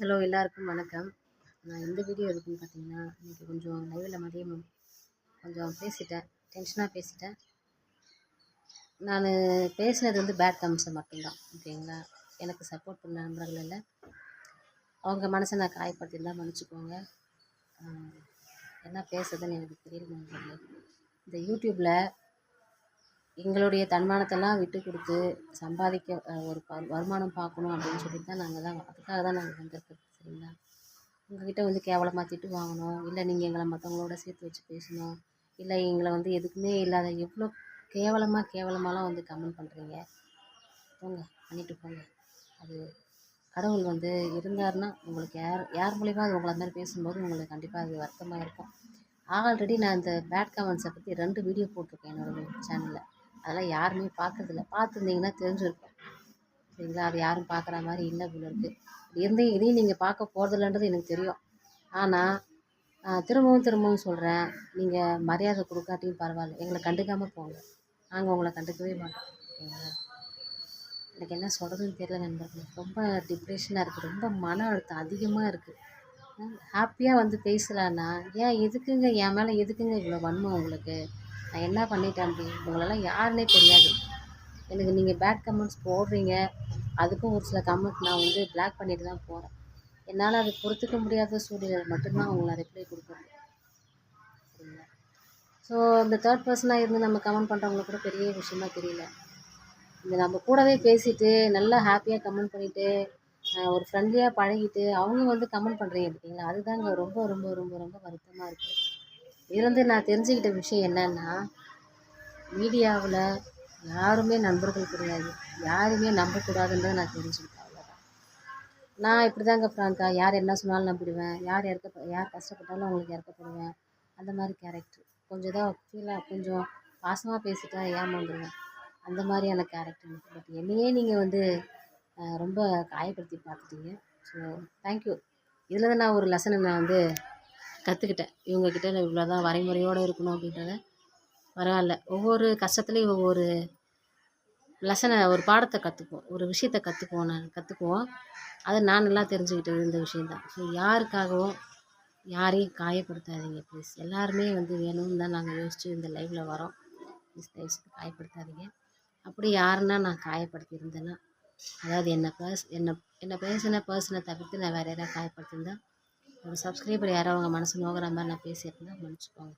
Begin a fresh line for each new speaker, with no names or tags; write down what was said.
Hello எல்லாருக்கும் வணக்கம். நான் இந்த வீடியோ எதுக்குன்னு பார்த்தீங்கன்னா இன்றைக்கி கொஞ்சம் லைவில் மதியம் கொஞ்சம் பேசிட்டேன். டென்ஷனாக பேசிட்டேன். நான் பேசினது வந்து பேட் கமெண்ட்ஸை மட்டும்தான் ஓகேங்களா எனக்கு சப்போர்ட் பண்ண நண்பர்கள் இல்லை. அவங்க மனசை நான் காயப்படுத்திருந்தால் மன்னிச்சுக்கோங்க. என்ன பேசுறதுன்னு எனக்கு தெரியல இந்த யூடியூப்பில் எங்களுடைய தன்மானத்தெல்லாம் விட்டு கொடுத்து சம்பாதிக்க ஒரு ப- வருமானம் பார்க்கணும் அப்படின்னு சொல்லிட்டு தான் நாங்கள் தான் அதுக்காக தான் நாங்கள் வந்திருக்கோம் சரிங்களா? உங்ககிட்ட வந்து கேவலமாக திட்டு வாங்கணும் இல்லை நீங்கள் எங்களை மற்றவங்களோட சேர்த்து வச்சு பேசணும் இல்லை எங்களை வந்து எதுக்குமே இல்லாத எவ்வளோ கேவலமாக கேவலமாலாம் வந்து கமெண்ட் பண்ணுறீங்க போங்க பண்ணிட்டு போங்க. அது கடவுள் வந்து இருந்தாருன்னா உங்களுக்கு யார் யார் மூலியமாக அது உங்களை மாதிரி பேசும்போது உங்களுக்கு கண்டிப்பாக அது வருத்தமாக இருக்கும். ஆல்ரெடி நான் இந்த பேட் கமெண்ட்ஸை பற்றி ரெண்டு வீடியோ போட்டிருக்கேன் என்னோட சேனலில் அதெல்லாம் யாருமே பார்த்ததில்ல பார்த்துருந்தீங்கன்னா தெரிஞ்சிருக்கும். சரிங்களா? அது யாரும் பார்க்குற மாதிரி இல்லை போல இருக்குது இருந்தே இதையும் நீங்கள் பார்க்க போகிறதில்லன்றது எனக்கு தெரியும். ஆனால் திரும்பவும் திரும்பவும் சொல்கிறேன் நீங்கள் மரியாதை கொடுக்காட்டியும் பரவாயில்ல. எங்களை கண்டுக்காமல் போங்க. நாங்கள் உங்களை கண்டுக்கவே மாட்டோம். எனக்கு என்ன சொல்கிறதுன்னு தெரியல நண்பர்களே. ரொம்ப டிப்ரெஷனாக இருக்குது ரொம்ப மன அழுத்தம் அதிகமாக இருக்குது ஹாப்பியாக வந்து பேசலான்னா ஏன் எதுக்குங்க? என் மேலே எதுக்குங்க இவ்வளோ வன்மம் உங்களுக்கு? நான் என்ன பண்ணிட்டேன் அப்படி? உங்களெல்லாம் யாருன்னே தெரியாது. எனக்கு நீங்கள் பேட் கமெண்ட்ஸ் போடுறீங்க. அதுக்கும் ஒரு சில கமெண்ட் நான் வந்து பிளாக் பண்ணிட்டு தான் போகிறேன் என்னால் அது பொறுத்துக்க முடியாத சூழ்நிலை மட்டும்தான் உங்களை ரிப்ளை கொடுக்க முடியும் சரிங்களா? ஸோ இந்த தேர்ட் பர்சனாக இருந்து நம்ம கமெண்ட் பண்ணுறவங்களுக்கு கூட பெரிய விஷயமா தெரியல. இந்த நம்ம கூடவே பேசிட்டு நல்லா ஹாப்பியாக கமெண்ட் பண்ணிவிட்டு ஒரு ஃப்ரெண்ட்லியாக பழகிட்டு அவங்க வந்து கமெண்ட் பண்ணுறீங்க பார்த்தீங்களா அதுதாங்க ரொம்ப ரொம்ப ரொம்ப ரொம்ப வருத்தமாக இருக்குது இதுலேருந்து நான் தெரிஞ்சுக்கிட்ட விஷயம் என்னென்னா மீடியாவில் யாருமே நண்பர்கள் கிடையாது. யாருமே நம்பக்கூடாதுன்றதை நான் தெரிஞ்சுக்கிட்டேன் அவ்வளோதான் நான் இப்படி தாங்க ஃப்ராங்கா யார் என்ன சொன்னாலும் நம்பிடுவேன். யார் இறக்க யார் கஷ்டப்பட்டாலும் அவங்களுக்கு இறக்கப்படுவேன். அந்த மாதிரி கேரக்டர் கொஞ்சம் தான் ஃபீலாக கொஞ்சம் பாசமாக பேசிட்டா ஏமாந்துருவேன். அந்த மாதிரியான கேரக்டர் பட் என்னையே நீங்கள் வந்து ரொம்ப காயப்படுத்தி பார்த்துட்டீங்க. ஸோ தேங்க்யூ இதில் தான் நான் ஒரு லெசனை நான் வந்து கற்றுக்கிட்டேன் இவங்கக்கிட்ட நான் இவ்வளோ தான் வரைமுறையோடு இருக்கணும் அப்படின்றத பரவாயில்ல. ஒவ்வொரு கஷ்டத்துலேயும் ஒவ்வொரு லெசனை ஒரு பாடத்தை கற்றுக்குவோம் ஒரு விஷயத்த கற்றுக்குவோம் நான் கற்றுக்குவோம் அதை நான் நல்லா தெரிஞ்சுக்கிட்டது இந்த விஷயந்தான் ஸோ யாருக்காகவும் யாரையும் காயப்படுத்தாதீங்க ப்ளீஸ் எல்லாருமே வந்து வேணும்னு தான் நாங்கள் யோசித்து இந்த லைவில் வரோம் ப்ளீஸ் தயவுசெய்து காயப்படுத்தாதீங்க. அப்படி யாருன்னா நான் காயப்படுத்தியிருந்தேன்னா அதாவது என்னை பர்ஸ் என்னை என்னை பேசின பர்சனை தவிர்த்து நான் வேறு யாராவது காயப்படுத்தியிருந்தேன் ஒரு சப்ஸ்கிரைபர் யாரோ அவங்க மனசு நோகிற மாதிரி நான் பேசியிருந்தேன் மன்னிச்சுக்கோங்க.